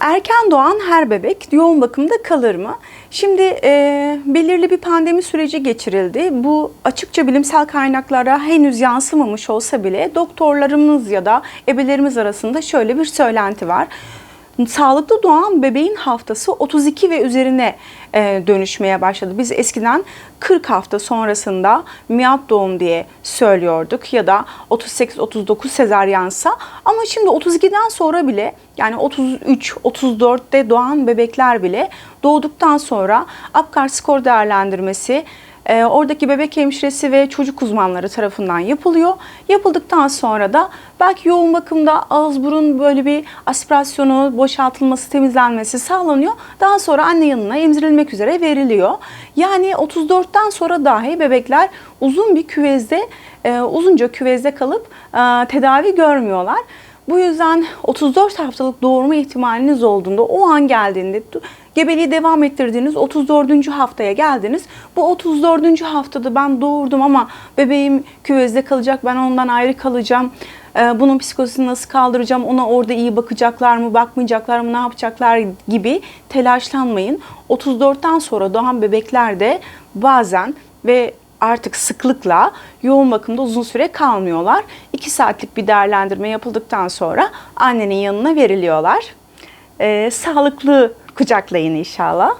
Erken doğan her bebek yoğun bakımda kalır mı? Şimdi e, belirli bir pandemi süreci geçirildi. Bu açıkça bilimsel kaynaklara henüz yansımamış olsa bile doktorlarımız ya da ebelerimiz arasında şöyle bir söylenti var. Sağlıklı doğan bebeğin haftası 32 ve üzerine e, dönüşmeye başladı. Biz eskiden 40 hafta sonrasında miyat doğum diye söylüyorduk ya da 38-39 sezaryansa ama şimdi 32'den sonra bile yani 33-34'te doğan bebekler bile doğduktan sonra Apgar skor değerlendirmesi e, oradaki bebek hemşiresi ve çocuk uzmanları tarafından yapılıyor. Yapıldıktan sonra da belki yoğun bakımda ağız burun böyle bir aspirasyonu, boşaltılması, temizlenmesi sağlanıyor. Daha sonra anne yanına emzirilmek üzere veriliyor. Yani 34'ten sonra dahi bebekler uzun bir küvezde, e, uzunca küvezde kalıp e, tedavi görmüyorlar. Bu yüzden 34 haftalık doğurma ihtimaliniz olduğunda o an geldiğinde gebeliği devam ettirdiğiniz 34. haftaya geldiniz. Bu 34. haftada ben doğurdum ama bebeğim küvezde kalacak ben ondan ayrı kalacağım. Ee, Bunun psikolojisini nasıl kaldıracağım? Ona orada iyi bakacaklar mı, bakmayacaklar mı, ne yapacaklar gibi telaşlanmayın. 34'ten sonra doğan bebekler de bazen ve artık sıklıkla yoğun bakımda uzun süre kalmıyorlar. 2 saatlik bir değerlendirme yapıldıktan sonra annenin yanına veriliyorlar. Ee, sağlıklı kucaklayın inşallah.